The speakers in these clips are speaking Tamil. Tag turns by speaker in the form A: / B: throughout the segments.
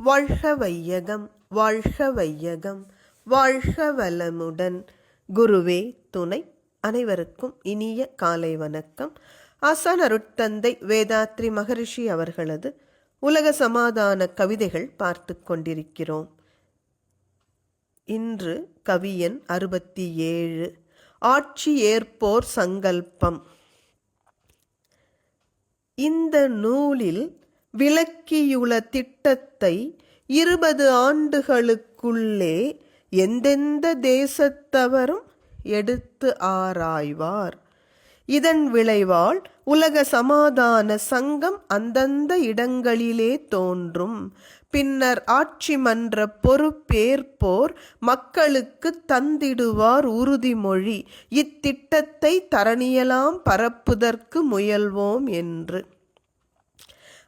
A: வாழ்க வையகம் வாழ்க வையகம் வாழ்க வளமுடன் குருவே துணை. அனைவருக்கும் இனிய காலை வணக்கம். ஆசான் அருட்தந்தை வேதாத்ரி மகரிஷி அவர்களது உலக சமாதான கவிதைகள் பார்த்து கொண்டிருக்கிறோம். இன்று கவியன் அறுபத்தி ஏழு ஆட்சி ஏற்போர் சங்கல்பம். இந்த நூலில் விளக்கியுள்ள திட்டத்தை இருபது ஆண்டுகளுக்குள்ளே எந்தெந்த தேசத்தவரும் எடுத்து ஆராய்வார்? இதன் விளைவால் உலக சமாதான சங்கம் அந்தந்த இடங்களிலே தோன்றும். பின்னர் ஆட்சி மன்ற பொறுப்பேற்போர் மக்களுக்கு தந்திடுவார் உறுதிமொழி. இத்திட்டத்தை தரணியலாம் பரப்புதற்கு முயல்வோம் என்று.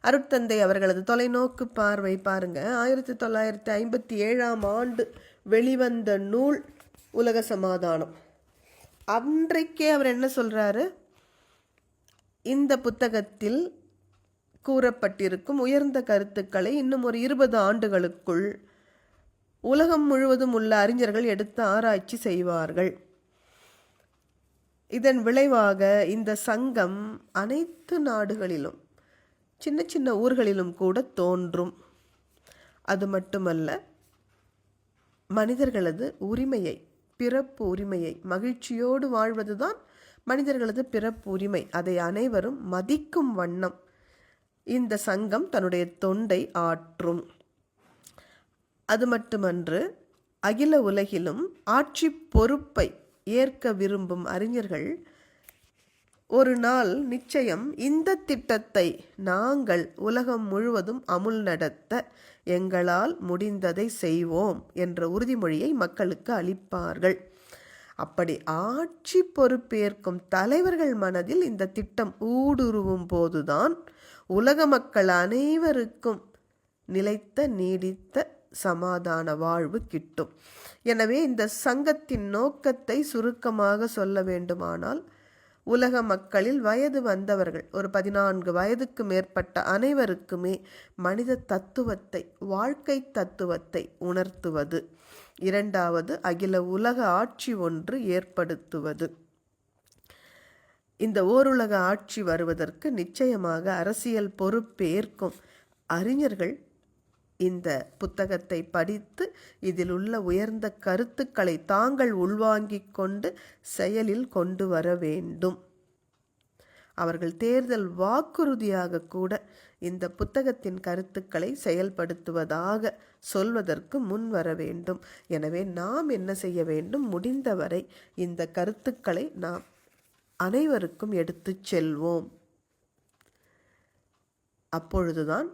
A: அருட்தந்தை அவர்களது தொலைநோக்கு பார்வை பாருங்க. ஆயிரத்தி தொள்ளாயிரத்தி ஐம்பத்தி ஏழாம் ஆண்டு வெளிவந்த நூல் உலக சமாதானம். அன்றைக்கே அவர் என்ன சொல்றாரு? இந்த புத்தகத்தில் கூறப்பட்டிருக்கும் உயர்ந்த கருத்துக்களை இன்னும் ஒரு இருபது ஆண்டுகளுக்குள் உலகம் முழுவதும் உள்ள அறிஞர்கள் எடுத்து ஆராய்ச்சி செய்வார்கள். இதன் விளைவாக இந்த சங்கம் அனைத்து நாடுகளிலும் சின்ன சின்ன ஊர்களிலும் கூட தோன்றும். அது மட்டுமல்ல மனிதர்களது உரிமையை பிறப்பு உரிமையை மகிழ்ச்சியோடு வாழ்வதுதான் மனிதர்களது பிறப்பு உரிமை. அதை அனைவரும் மதிக்கும் வண்ணம் இந்த சங்கம் தன்னுடைய தொண்டை ஆற்றும். அது மட்டுமன்று அகில உலகிலும் ஆட்சி பொறுப்பை ஏற்க விரும்பும் அறிஞர்கள் ஒரு நாள் நிச்சயம் இந்த திட்டத்தை நாங்கள் உலகம் முழுவதும் அமுல் நடத்த எங்களால் முடிந்ததை செய்வோம் என்ற உறுதிமொழியை மக்களுக்கு அளிப்பார்கள். அப்படி ஆட்சி பொறுப்பேற்கும் தலைவர்கள் மனதில் இந்த திட்டம் ஊடுருவும் போதுதான் உலக மக்கள் அனைவருக்கும் நிலைத்த நீடித்த சமாதான வாழ்வு கிட்டும். எனவே இந்த சங்கத்தின் நோக்கத்தை சுருக்கமாக சொல்ல வேண்டுமானால் உலக மக்களில் வயது வந்தவர்கள் ஒரு பதினான்கு வயதுக்கு மேற்பட்ட அனைவருக்குமே மனித தத்துவத்தை வாழ்க்கை தத்துவத்தை உணர்த்துவது. இரண்டாவது அகில உலக ஆட்சி ஒன்று ஏற்படுத்துவது. இந்த ஓருலக ஆட்சி வருவதற்கு நிச்சயமாக அரசியல் பொறுப்பேற்கும் அறிஞர்கள் இந்த புத்தகத்தை படித்து இதில் உள்ள உயர்ந்த கருத்துக்களை தாங்கள் உள்வாங்கிக் கொண்டு செயலில் கொண்டு வர வேண்டும். அவர்கள் தேர்தல் வாக்குறுதியாக கூட இந்த புத்தகத்தின் கருத்துக்களை செயல்படுத்துவதாக சொல்வதற்கு முன் வர வேண்டும். எனவே நாம் என்ன செய்ய வேண்டும்? முடிந்தவரை இந்த கருத்துக்களை நாம் அனைவருக்கும் எடுத்துச் செல்வோம். அப்பொழுதுதான்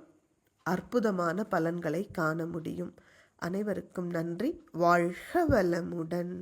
A: அற்புதமான பலன்களை காண முடியும். அனைவருக்கும் நன்றி. வாழ்க வளமுடன்.